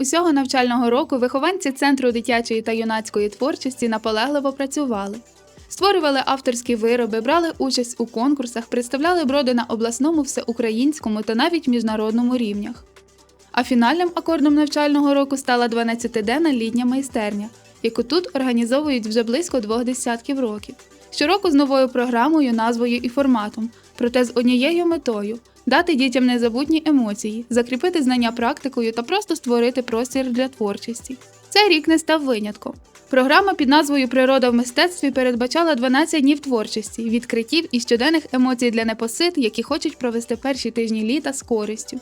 Усього навчального року вихованці Центру дитячої та юнацької творчості наполегливо працювали. Створювали авторські вироби, брали участь у конкурсах, представляли броди на обласному, всеукраїнському та навіть міжнародному рівнях. А фінальним акордом навчального року стала 12-денна літня майстерня, яку тут організовують вже близько двох десятків років. Щороку з новою програмою, назвою і форматом, проте з однією метою дати дітям незабутні емоції, закріпити знання практикою та просто створити простір для творчості. Цей рік не став винятком. Програма під назвою Природа в мистецтві передбачала 12 днів творчості, відкриттів і щоденних емоцій для непосид, які хочуть провести перші тижні літа з користю.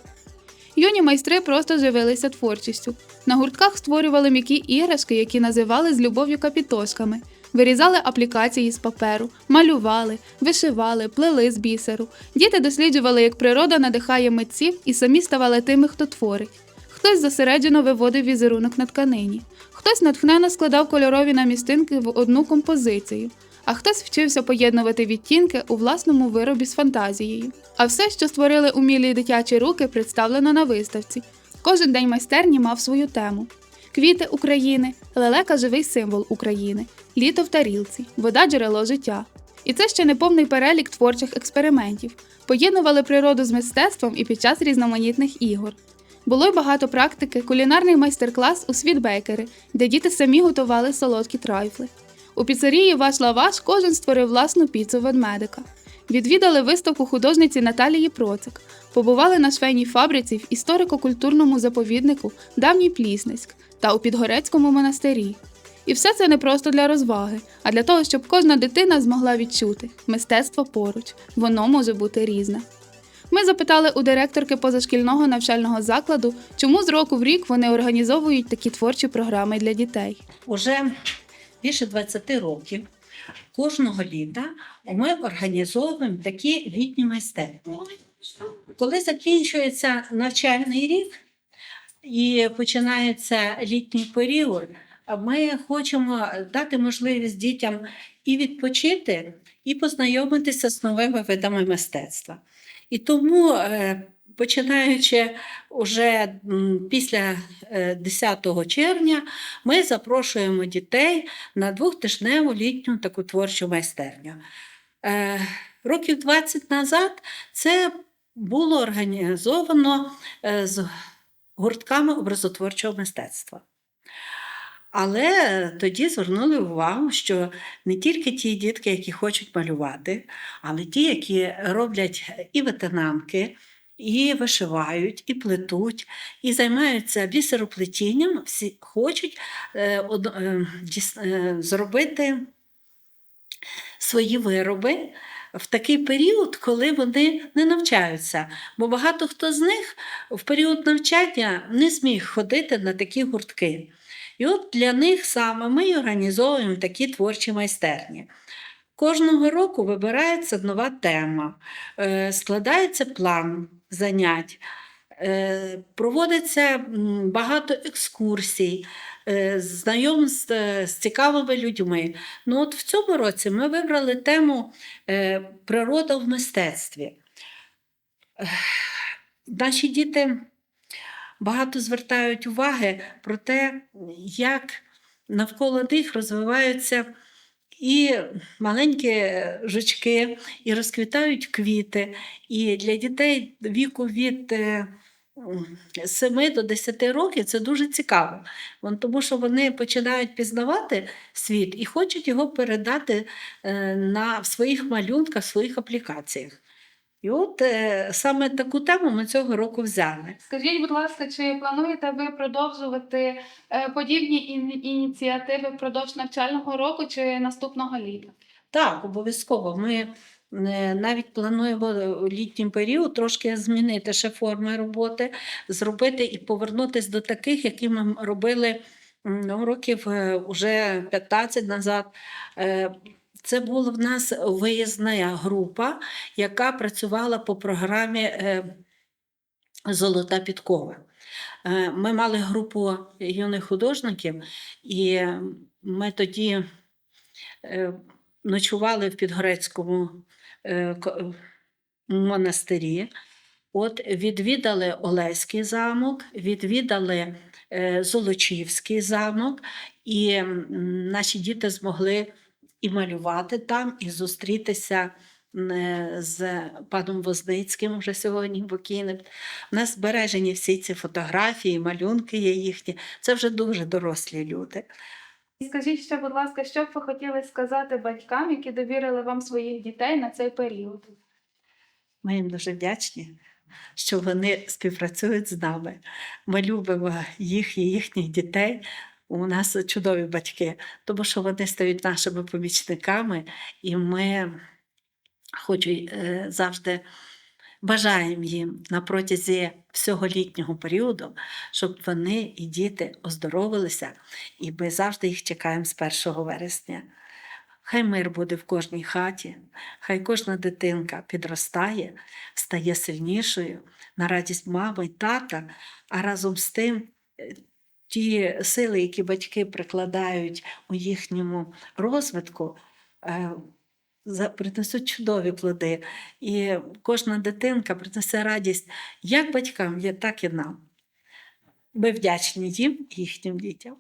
Юні майстри просто живилися творчістю. На гуртках створювали м'які іграшки, які називали з любов'ю капітошками, вирізали аплікації з паперу, малювали, вишивали, плели з бісеру. Діти досліджували, як природа надихає митців і самі ставали тими, хто творить. Хтось зосереджено виводив візерунок на тканині, хтось натхненно складав кольорові намістинки в одну композицію, а хтось вчився поєднувати відтінки у власному виробі з фантазією. А все, що створили умілі дитячі руки, представлено на виставці. Кожен день майстерні мав свою тему: квіти України, лелека живий символ України, літо в тарілці, вода джерело життя. І це ще не повний перелік творчих експериментів. Поєднували природу з мистецтвом і під час різноманітних ігор. Було й багато практики, кулінарний майстер-клас у світбейкери, де діти самі готували солодкі трайфли. У піцерії Ваш Лаваш кожен створив власну піцу ведмедика. Відвідали виставку художниці Наталії Процик, побували на швейній фабриці в історико-культурному заповіднику Давній Плісниськ та у Підгорецькому монастирі. І все це не просто для розваги, а для того, щоб кожна дитина змогла відчути мистецтво поруч, воно може бути різне. Ми запитали у директорки позашкільного навчального закладу, чому з року в рік вони організовують такі творчі програми для дітей. Уже більше 20 років кожного літа ми організовуємо такі літні майстерні. Коли закінчується навчальний рік і починається літній період, ми хочемо дати можливість дітям і відпочити, і познайомитися з новими видами мистецтва. І тому, е, починаючи вже після е, 10 червня, ми запрошуємо дітей на двохтижневу літню таку творчу майстерню. Е, Років 20 назад це було організовано е, з гуртками образотворчого мистецтва. Але тоді звернули увагу, що не тільки ті дітки, які хочуть малювати, але ті, які роблять і ветенанки, і вишивають, і плетуть, і займаються бісероплетінням, всі хочуть е, е, е, зробити свої вироби в такий період, коли вони не навчаються. Бо багато хто з них в період навчання не зміг ходити на такі гуртки. І от для них саме ми організовуємо такі творчі майстерні. Кожного року вибирається нова тема, е, складається план занять, е, проводиться багато екскурсій, е, знайомств з цікавими людьми. Ну, от в цьому році ми вибрали тему Природа в мистецтві. Наші діти багато звертають уваги про те, як навколо них розвиваються і маленькі жучки, і розквітають квіти. І для дітей віку від е, 7 до 10 років це дуже цікаво, тому що вони починають пізнавати світ і хочуть його передати е, на, в своїх малюнках, в своїх аплікаціях. І от е, саме таку тему ми цього року взяли. Скажіть, будь ласка, чи плануєте ви продовжувати е, подібні ін- ініціативи впродовж навчального року чи наступного літа? Так, обов'язково. Ми е, навіть плануємо у літній період трошки змінити ще форми роботи, зробити і повернутися до таких, які ми робили ну, років уже 15 назад. Це була в нас виїзна група, яка працювала по програмі е, Золота підкова. Е, Ми мали групу юних художників, і ми тоді е, ночували в Підгорецькому монастирі. От відвідали Олеський замок, відвідали Золочівський замок, і наші діти змогли і малювати там, і зустрітися е, з паном Возницьким вже сьогодні покійним. У нас збережені всі ці фотографії, малюнки є їхні. Це вже дуже дорослі люди. І скажіть ще, будь ласка, що б ви хотіли сказати батькам, які довірили вам своїх дітей на цей період? Ми їм дуже вдячні, що вони співпрацюють з нами. Ми любимо їх і їхніх дітей. У нас чудові батьки, тому що вони стають нашими помічниками, і ми хоч е, завжди бажаємо їм на протязі всього літнього періоду, щоб вони і діти оздоровилися, і ми завжди їх чекаємо з 1 вересня. Хай мир буде в кожній хаті, хай кожна дитинка підростає, стає сильнішою на радість мами й тата, а разом з тим е, ті сили, які батьки прикладають у їхньому розвитку, е, принесуть чудові плоди. І кожна дитинка принесе радість як батькам, так і нам. Ми вдячні їм і їхнім дітям.